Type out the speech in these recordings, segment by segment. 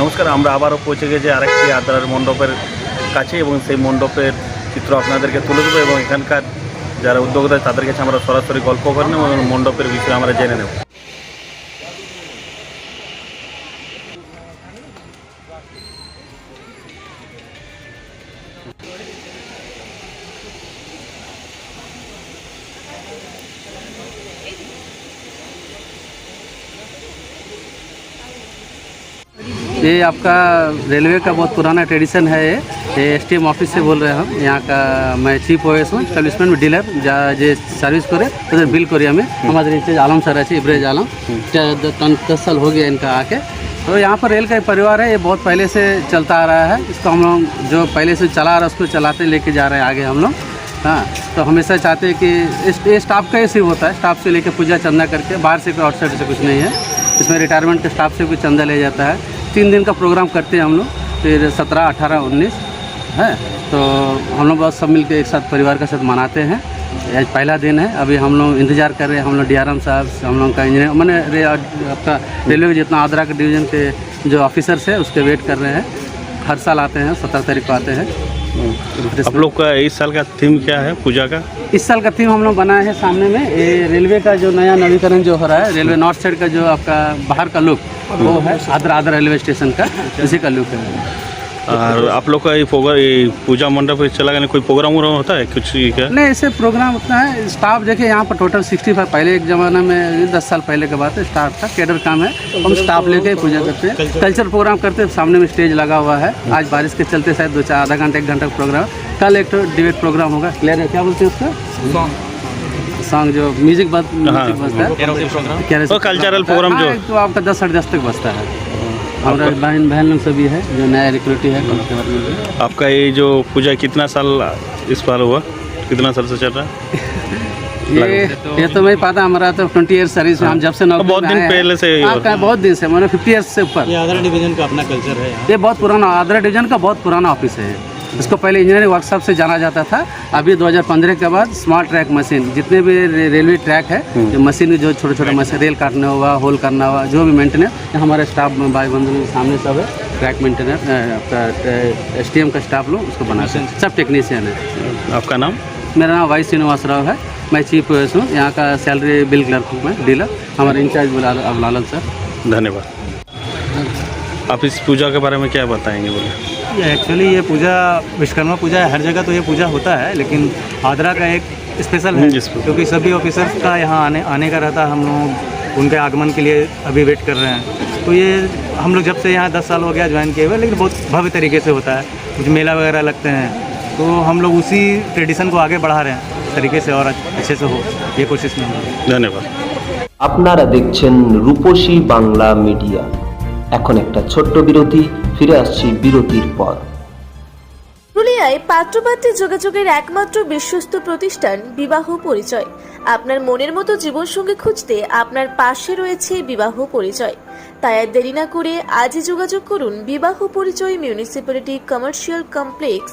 নমস্কার, আমরা আবারও পৌঁছে গেছি আরেকটি আদ্রার মণ্ডপের কাছে এবং সেই মণ্ডপের চিত্র আপনাদেরকে তুলে দেবো এবং এখানকার যারা উদ্যোক্তা তাদের কাছে আমরা সরাসরি গল্প করে নেব এবং মণ্ডপের বিষয়ে আমরা জেনে নেব। ये आपका रेलवे का बहुत पुराना ट्रेडिशन है ये। ये एस ऑफ़िस से बोल रहे हैं हम। यहाँ का मैं चीफ ओएस हूँ। स्टैब्लिशमेंट डीलर যা যে सर्विस करे उधर बिल कोरिया में हमारे रिश्ते आलम सर है इब्रेज आलम। द- दस साल हो गया इनका आके। तो यहाँ पर रेल का एक परिवार है। ये बहुत पहले से चलता आ रहा है। इसको हम लोग जो पहले से चला आ रहा है उसको चलाते लेके जा रहे हैं आगे हम लोग। हाँ तो हमेशा चाहते हैं कि ये स्टाफ का ही सिर्फ़ होता है। स्टाफ से लेके पूजा चंदा करके बाहर से कोई आउटसाइड से कुछ नहीं है। इसमें रिटायरमेंट के स्टाफ से कुछ चंदा ले जाता है। तीन दिन का प्रोग्राम करते हैं हम लोग फिर सत्रह अठारह उन्नीस है? तो हम लोग बस सब मिलकर एक साथ परिवार के साथ मनाते हैं। आज पहला दिन है अभी हम लोग इंतज़ार कर रहे हैं हम लोग डीआरएम साहब हम लोग का इंजीनियर मैंने रे, आपका रेलवे जितना आदरा के डिवीज़न के जो ऑफिसर्स है उसके वेट कर रहे हैं। हर साल आते हैं सत्रह तारीख को आते हैं। आप लोग का इस साल का थीम क्या है पूजा का? इस साल का थीम हम लोग बनाए हैं सामने में। ये रेलवे का जो नया नवीकरण जो हो रहा है रेलवे नॉर्थ साइड का जो आपका बाहर का लुक वो है आदरा आदरा रेलवे स्टेशन का उसी का लुक है। और आप लोग का ये प्रोग्राम ये पूजा मंडप पे चला गया कोई प्रोग्राम वोग्राम होता है? कुछ ये क्या? नहीं ऐसे प्रोग्राम उतना है। स्टाफ देखिए यहाँ पर टोटल 65 पहले एक ज़माना में दस साल पहले के बात है स्टाफ था कैडर काम है। हम स्टाफ लेके पूजा करते हैं। कल्चर प्रोग्राम करते हैं सामने में स्टेज लगा हुआ है। आज बारिश के चलते शायद दो चार आधा घंटा एक घंटा का प्रोग्राम कल एक तो डिबेट प्रोग्राम होगा। क्लियर है? क्या बोलते हैं उसका? सॉन्ग जो म्यूज़िक म्यूज़िक बजता है। Cultural program हाँ, जो- तो आपका दस साढ़े दस तक बजता है। हमारा बहन बहन लोग सभी है जो नया रिक्रूटी है कांस्टेबल में। आपका ये जो पूजा कितना साल इस बार हुआ? कितना साल से चल रहा है? ये ये तो मैं पता हमारा तो ट्वेंटी ईयर सर्विस हम जब से नौकरी बहुत दिन पहले से आपका हाँ, बहुत दिन से मैंने फिफ्टी ईयर्स से ऊपर। ये आदरा डिवीज़न का अपना कल्चर है ये बहुत पुराना आदरा डिवीज़न का बहुत पुराना ऑफ़िस है। इसको पहले इंजीनियरिंग वर्कशॉप से जाना जाता था। अभी 2015 के बाद स्मार्ट ट्रैक मशीन जितने भी रे, रेलवे ट्रैक है जो मशीन जो छोटे छोटे मशीन रेल काटना हुआ होल करना हुआ जो भी मेंटेनेंस हमारे स्टाफ भाई बंधु सामने सब है ट्रैक मेंटेनर एस का स्टाफ लोग उसको बनाते हैं। सब टेक्नीशियन है। आपका नाम? मेरा नाम वाई श्रीनिवास राव है। मैं चीफ हूँ यहाँ का सैलरी बिल क्लर्क हूँ मैं डीलर हमारे इंचार्ज अबलाल सर। धन्यवाद। आप इस पूजा के बारे में क्या बताएंगे बोले ये एक्चुअली ये पूजा विश्वकर्मा पूजा है हर जगह तो ये पूजा होता है लेकिन आदरा का एक स्पेशल है हम्म, special। क्योंकि सभी ऑफिसर्स का यहाँ आने आने का रहता है हम लोग उनके आगमन के लिए अभी वेट कर रहे हैं तो ये हम लोग जब से यहाँ दस साल हो गया ज्वाइन किए हुए लेकिन बहुत भव्य तरीके से होता है कुछ मेला वगैरह लगते हैं तो हम लोग उसी ट्रेडिशन को आगे बढ़ा रहे हैं तरीके से और अच्छे से हो ये कोशिश में हम लोग धन्यवाद আপনারা দেখছেন রূপসী বাংলা মিডিয়া এখন একটা ছোট্ট বিরতি, ফিরে আসছি বিরতির পর। পুরুলিয়ায় পাত্রপাত্রী যোগাযোগের একমাত্র বিশ্বস্ত প্রতিষ্ঠান বিবাহ পরিচয়। আপনার মনের মতো জীবনসঙ্গী খুঁজতে আপনার পাশে রয়েছে বিবাহ পরিচয়। তাই আর দেরি না করে আজই যোগাযোগ করুন বিবাহ পরিচয় municipality commercial complex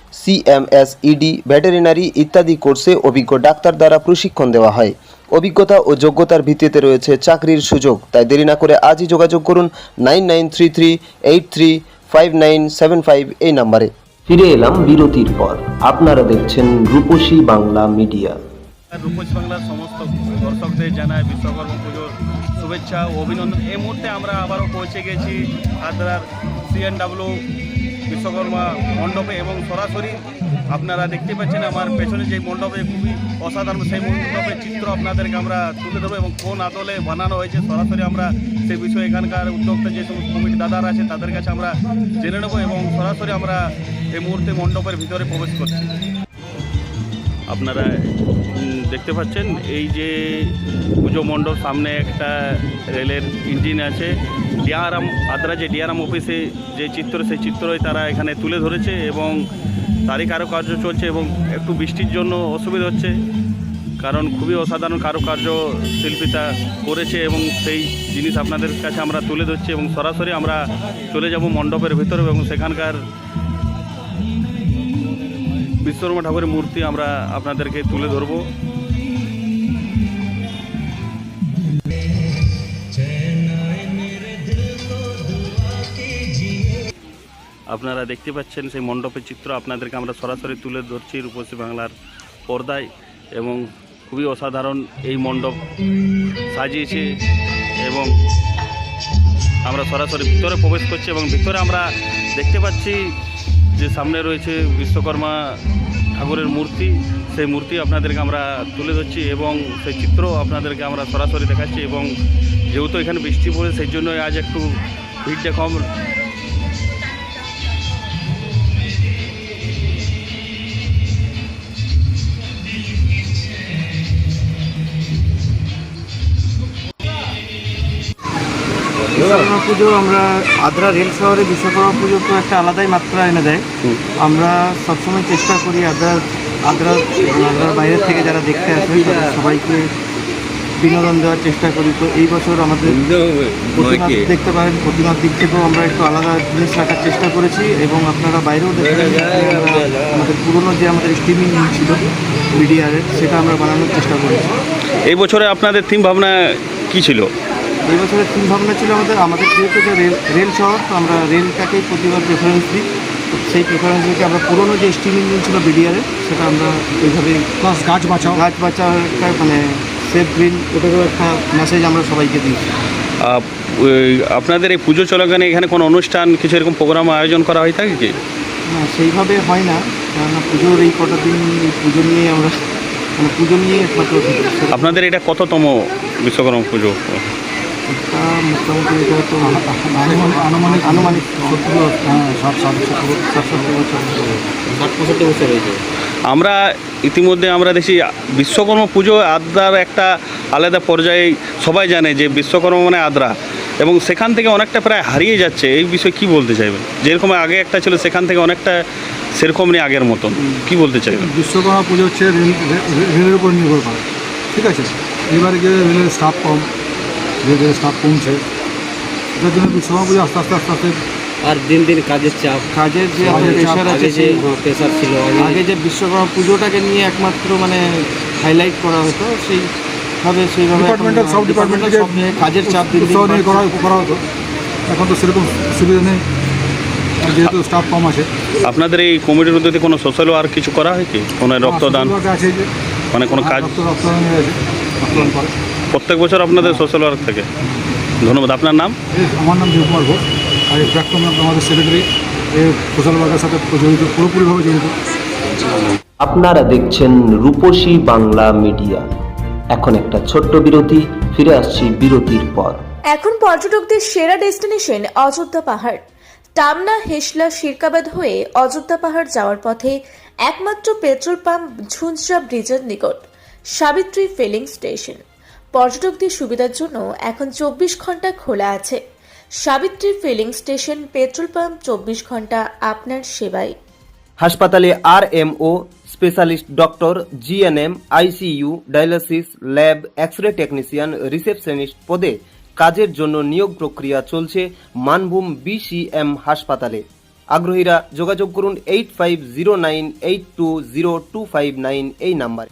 CMS ED veterinary ইত্যাদি কোর্সে অভিজ্ঞ ডাক্তার দ্বারা প্রশিক্ষণ দেওয়া হয়। অভিজ্ঞতা ও যোগ্যতার ভিত্তিতে রয়েছে চাকরির সুযোগ। তাই দেরি না করে আজই যোগাযোগ করুন nine nine three three eight three five nine seven five এই নাম্বারে। ফিরে এলাম বিরতির পর। আপনারা দেখছেন রূপসী বাংলা মিডিয়া। রূপসী বাংলার সমস্ত দর্শকদের জানায় বিশ্বকর্মা পুজোর শুভেচ্ছা ও অভিনন্দন। এই মুহূর্তে আমরা আবারও পৌঁছে গেছি আদ্রার সিএনডাব্লিউ বিশ্বকর্মা মণ্ডপে এবং সরাসরি আপনারা দেখতে পাচ্ছেন আমার পেছনে যে মণ্ডপে খুবই অসাধারণ সেই মণ্ডপের চিত্র আপনাদেরকে আমরা তুলে দেবো এবং কোন আদলে বানানো হয়েছে সরাসরি আমরা সেই বিষয়ে এখানকার উদ্যোক্তা যে সমস্ত কমিটি দাদারা আছে তাদের কাছে আমরা জেনে নেব এবং সরাসরি আমরা এই মুহূর্তে মণ্ডপের ভিতরে প্রবেশ করছি। আপনারা দেখতে পাচ্ছেন, এই যে পুজো মণ্ডপ, সামনে একটা রেলের ইঞ্জিন আছে। ডিআরএম আদ্রা যে ডিআরএম অফিসে যে চিত্র, সেই চিত্রই তারা এখানে তুলে ধরেছে এবং তারই কারুকার্য চলছে এবং একটু বৃষ্টির জন্য অসুবিধা হচ্ছে, কারণ খুবই অসাধারণ কারুকার্য শিল্পীতা করেছে এবং সেই জিনিস আপনাদের কাছে আমরা তুলে ধরছি এবং সরাসরি আমরা চলে যাব মণ্ডপের ভিতরে এবং সেখানকার বিশ্বকর্মা ঠাকুরের মূর্তি আমরা আপনাদেরকে তুলে ধরবো। আপনারা দেখতে পাচ্ছেন সেই মণ্ডপের চিত্র। আপনাদেরকে আমরা সরাসরি তুলে ধরছি রূপসী বাংলার পর্দায় এবং খুবই অসাধারণ এই মণ্ডপ সাজিয়েছে এবং আমরা সরাসরি ভিতরে প্রবেশ করছি এবং ভিতরে আমরা দেখতে পাচ্ছি যে সামনে রয়েছে বিশ্বকর্মা ঠাকুরের মূর্তি। সেই মূর্তি আপনাদেরকে আমরা তুলে ধরছি এবং সেই চিত্র আপনাদেরকে আমরা সরাসরি দেখাচ্ছি এবং যেহেতু এখানে বৃষ্টি পড়ে, সেই জন্য আজ একটু ভিড়টা কম বিশ্বকর্মা পুজো আমরা আদ্রা রেল শহরে বিশ্বকর্মা পুজো তো একটা আলাদাই মাত্রা এনে দেয়। আমরা সবসময় চেষ্টা করি আদ্রা আদ্রা আদ্রার বাইরের থেকে যারা দেখতে আসে তাদের সবাইকে বিনোদন দেওয়ার চেষ্টা করি। তো এই বছর আমাদের দেখতে পারেন প্রতিমার দিক থেকেও আমরা একটু আলাদা জিনিস রাখার চেষ্টা করেছি এবং আপনারা বাইরেও আমরা আমাদের পুরনো যে আমাদের স্ট্রিমিং ছিল মিডিয়ারের সেটা আমরা বানানোর চেষ্টা করেছি। এই বছরে আপনাদের থিম ভাবনা কি ছিল? এই বছরের থিম ভাবনা ছিল আমাদের আমাদের যেহেতু যে রেল রেল শহর তো আমরা রেলটাকেই প্রতিবার প্রেফারেন্স দিই। তো সেই প্রেফারেন্স দিকে আমরা পুরনো যে স্টিম ইঞ্জিন ছিল বিডিআরের সেটা আমরা এইভাবে প্লাস গাছ বাঁচাও। গাছ বাঁচাও একটা মানে সেফ গ্রিন ওটারও একটা মেসেজ আমরা সবাইকে দিই। আপনাদের এই পুজো চলাকালীন এখানে কোনো অনুষ্ঠান কিছু এরকম প্রোগ্রাম আয়োজন করা হয়ে থাকে কি? না সেইভাবে হয় না কেননা পুজোর এই কটা দিন পুজো নিয়ে আমরা মানে পুজো নিয়ে একমাত্র আপনাদের এটা কততম বিশ্বকর্মা পুজো? মোটামুটি এটা তো আনুমানিক আনুমানিক সত্তর হ্যাঁ ষাট ষাট সত্তর ষাট সত্তর বছর ষাট পঁয়ষট্টি বছর হয়েছে আমরা ইতিমধ্যে আমরা দেখি বিশ্বকর্মা পুজো আদ্রার একটা আলাদা পর্যায়ে সবাই জানে যে বিশ্বকর্মা মানে আদ্রা। এবং সেখান থেকে অনেকটা প্রায় হারিয়ে যাচ্ছে। এই বিষয়ে কি বলতে চাইবেন? যেরকম আগে একটা ছিল সেখান থেকে অনেকটা সেরকম নেই আগের মতন। কি বলতে চাইবেন? বিশ্বকর্মা পুজো হচ্ছে রেল রে- রেলের উপর নির্ভর করে। ঠিক আছে? এবারে যে রেলের স্টাফ কম। যে ধীরে স্টাফ কমছে। এটার জন্য বিশ্বকর্মা পুজো আস্তে আস্তে আস্তে আস্তে আর দিন দিন কাজের চাপ কাজের যে প্রেশার আছে যে প্রেশার ছিল আগে যে বিশ্বকর্মা পুজোটাকে নিয়ে একমাত্র মানে হাইলাইট করা হতো সেইভাবে সেইভাবে ডিপার্টমেন্টাল সব আহ, ডিপার্টমেন্ট departmental সব নিয়ে কাজের চাপ দিন নিয়ে করা করা হতো। এখন তো সেরকম সুবিধা নেই আর যেহেতু স্টাফ কম আছে। আপনাদের এই কমিটির উদ্যোগে কোনো সোশ্যাল ওয়ার্ক কিছু করা হয় কি? কোনো রক্তদান? আছে মানে কোনো কাজ? রক্তদান রক্তদান করে। প্রত্যেক বছর আপনাদের সোশ্যাল ওয়ার্ক থেকে। ধন্যবাদ। আপনার নাম? আমার নাম দেবকুমার ঘোষ। আর এই প্রাক্তন আমাদের সেক্রেটারি এই সোশ্যাল ওয়ার্কের সাথে জড়িত পুরোপুরিভাবে জড়িত। আপনারা দেখছেন রূপসী বাংলা মিডিয়া এখন একটা ছোট্ট বিরতি ফিরে আসছি বিরতির পর। এখন পর্যটকদের সেরা ডেস্টিনেশন অযোধ্যা পাহাড়। টামনা হেসলা শিরকাবাদ হয়ে অযোধ্যা পাহাড় যাওয়ার পথে একমাত্র পেট্রোল পাম্প ঝুঞ্ঝরা ব্রিজের নিকট সাবিত্রী ফিলিং স্টেশন পর্যটকদের সুবিধার জন্য এখন চব্বিশ ঘণ্টা খোলা আছে। Savitri filling station petrol pump চব্বিশ ঘণ্টা আপনার সেবায়। হাসপাতালে R M O specialist doctor, GNM, ICU, dialysis, lab X ray technician, receptionist পদে কাজের জন্য নিয়োগ প্রক্রিয়া চলছে মানভূম বিসিএম হাসপাতালে। আগ্রহীরা যোগাযোগ করুন eight five zero nine eight two zero two five nine এই নাম্বারে।